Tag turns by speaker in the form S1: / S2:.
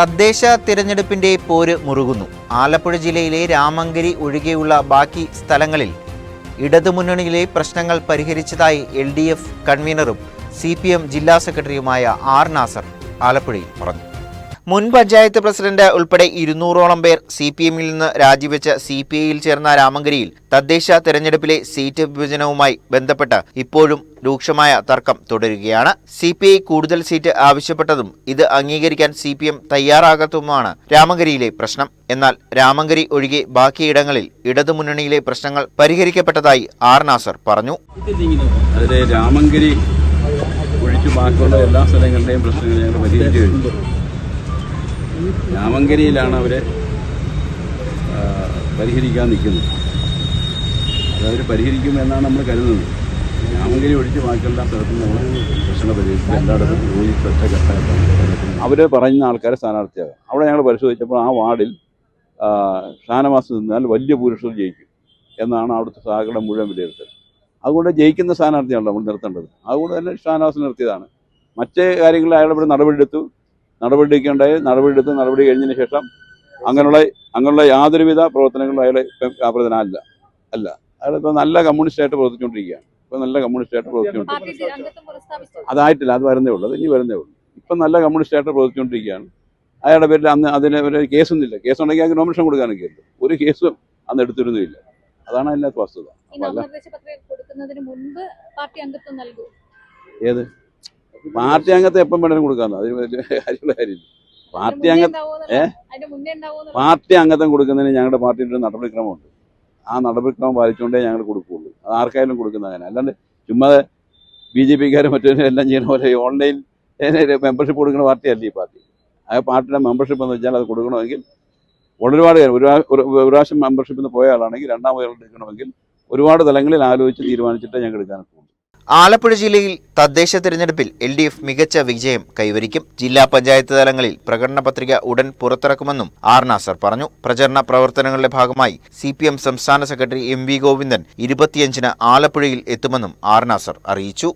S1: തദ്ദേശ തിരഞ്ഞെടുപ്പിന്റെ പോര് മുറുകുന്നു. ആലപ്പുഴ ജില്ലയിലെ രാമങ്കരി ഒഴികെയുള്ള ബാക്കി സ്ഥലങ്ങളിൽ ഇടതുമുന്നണിയിലെ പ്രശ്നങ്ങൾ പരിഹരിച്ചതായി എൽ ഡി എഫ് കൺവീനറും സി പി എം ജില്ലാ സെക്രട്ടറിയുമായ ആർ നാസർ ആലപ്പുഴയിൽ പറഞ്ഞു. മുൻ പഞ്ചായത്ത് പ്രസിഡന്റ് ഉൾപ്പെടെ ഇരുന്നൂറോളം പേർ സി പി എമ്മിൽ നിന്ന് രാജിവെച്ച സി പി ഐയിൽ ചേർന്ന രാമങ്കരിയിൽ തദ്ദേശ തെരഞ്ഞെടുപ്പിലെ സീറ്റ് വിഭജനവുമായി ബന്ധപ്പെട്ട് ഇപ്പോഴും രൂക്ഷമായ തർക്കം തുടരുകയാണ്. സി പി ഐ കൂടുതൽ സീറ്റ് ആവശ്യപ്പെട്ടതും ഇത് അംഗീകരിക്കാൻ സി പി എം തയ്യാറാകാത്തതുമാണ് രാമങ്കരിയിലെ പ്രശ്നം. എന്നാൽ രാമങ്കരി ഒഴികെ ബാക്കിയിടങ്ങളിൽ ഇടതുമുന്നണിയിലെ പ്രശ്നങ്ങൾ പരിഹരിക്കപ്പെട്ടതായി ആർ നാസർ പറഞ്ഞു.
S2: രാമങ്കരി ഒഴിച്ചു ബാക്കിയുള്ള എല്ലാ സ്ഥലങ്ങളുടെയും പ്രശ്നങ്ങൾ ഞങ്ങൾ പരിഹരിച്ചു കഴിഞ്ഞു. രാമങ്കരിയിലാണ് അവരെ പരിഹരിക്കാൻ നിൽക്കുന്നത്. അതവർ പരിഹരിക്കുമെന്നാണ് നമ്മൾ കരുതുന്നത്. രാമങ്കരി ഒഴിച്ച് ബാക്കിയുള്ള സ്ഥലത്ത് നമ്മൾ പ്രശ്നം പരിഹരിച്ചു എല്ലായിടത്തും ജോലി ഒറ്റക്കെട്ടായിട്ടാണ് അവർ പറയുന്ന ആൾക്കാരെ സ്ഥാനാർത്ഥിയാകും അവിടെ ഞങ്ങൾ പരിശോധിച്ചപ്പോൾ ആ വാർഡിൽ ആ, നിന്നാൽ വലിയ പുരുഷർ ജയിക്കും എന്നാണ് അവിടുത്തെ സഹകരണം മുഴുവൻ വിലയിരുത്തൽ. അതുകൊണ്ട് ജയിക്കുന്ന സ്ഥാനാർത്ഥിയാണ് നമ്മൾ നിർത്തേണ്ടത്. അതുകൊണ്ട് തന്നെ ഷാനവാസ് നിർത്തിയതാണ്. മറ്റേ കാര്യങ്ങളിൽ അയാൾ ഇവിടെ നടപടിയെടുത്തു. നടപടിയൊക്കെയുണ്ടായി നടപടിയെടുത്ത് നടപടി കഴിഞ്ഞതിന് ശേഷം അങ്ങനെയുള്ള അങ്ങനെയുള്ള യാതൊരുവിധ പ്രവർത്തനങ്ങളും അയാൾ വ്യാപൃതനല്ല അല്ല. അയാളിപ്പോൾ നല്ല കമ്മ്യൂണിസ്റ്റായിട്ട് പ്രവർത്തിച്ചുകൊണ്ടിരിക്കുകയാണ്. ഇപ്പോൾ നല്ല കമ്മ്യൂണിസ്റ്റായിട്ട് പ്രവർത്തിച്ചുകൊണ്ടിരിക്കുകയാണ്.
S3: അംഗത്വം
S2: അതായിട്ടില്ല. അത് വരുന്നേ ഉള്ളൂ. അത് ഇനി വരുന്നേ ഉള്ളൂ. ഇപ്പം നല്ല കമ്മ്യൂണിസ്റ്റായിട്ട് പ്രവർത്തിച്ചുകൊണ്ടിരിക്കുകയാണ്. അയാളുടെ പേരിൽ അന്ന് അതിന് ഒരു കേസൊന്നുമില്ല. കേസുണ്ടെങ്കിൽ അതിന് നോമിനേഷൻ കൊടുക്കാനൊക്കെ ഇല്ല ഒരു കേസും അന്ന് എടുത്തിരുന്നില്ല അതാണ് അതിനകത്ത് വസ്തുത. ഏത്? പാർട്ടി അംഗത്തെ എപ്പം വേണേലും കൊടുക്കാന്ന് അതിന് വലിയ കാര്യമുള്ള കാര്യമില്ല. പാർട്ടി അംഗ ഏ? പാർട്ടി അംഗത്വം കൊടുക്കുന്നതിന് ഞങ്ങളുടെ പാർട്ടിയുടെ ഒരു നടപടിക്രമമുണ്ട്. ആ നടപടിക്രമം പാലിച്ചുകൊണ്ടേ ഞങ്ങൾ കൊടുക്കുകയുള്ളൂ. അത് ആർക്കായാലും കൊടുക്കുന്ന അങ്ങനെ അല്ലാണ്ട് ചുമ്മാ ബി ജെ പിക്കാരും മറ്റൊരു എല്ലാം ചെയ്യുന്ന പോലെ ഓൺലൈൻ മെമ്പർഷിപ്പ് കൊടുക്കുന്ന പാർട്ടിയല്ല ഈ പാർട്ടി. ആ പാർട്ടിയുടെ മെമ്പർഷിപ്പ് എന്ന് വെച്ചാൽ അത് കൊടുക്കണമെങ്കിൽ ഒരുപാട് ഒരു പ്രാവശ്യം മെമ്പർഷിപ്പിൽ നിന്ന് പോയ ആളാണെങ്കിൽ രണ്ടാമത് എടുക്കണമെങ്കിൽ ഒരുപാട് തലങ്ങളിൽ ആലോചിച്ച് തീരുമാനിച്ചിട്ടേ ഞങ്ങൾ എടുക്കാനൊക്കെ.
S1: ആലപ്പുഴ ജില്ലയിൽ തദ്ദേശ തിരഞ്ഞെടുപ്പിൽ എൽ ഡി എഫ് മികച്ച വിജയം കൈവരിക്കും. ജില്ലാ പഞ്ചായത്ത് തലങ്ങളിൽ പ്രകടന പത്രിക ഉടൻ പുറത്തിറക്കുമെന്നും ആർ നാസർ പറഞ്ഞു. പ്രചരണ പ്രവർത്തനങ്ങളുടെ ഭാഗമായി സി പി എം സംസ്ഥാന സെക്രട്ടറി എം വി ഗോവിന്ദൻ ഇരുപത്തിയഞ്ചിന് ആലപ്പുഴയിൽ എത്തുമെന്നും ആർ നാസർ അറിയിച്ചു.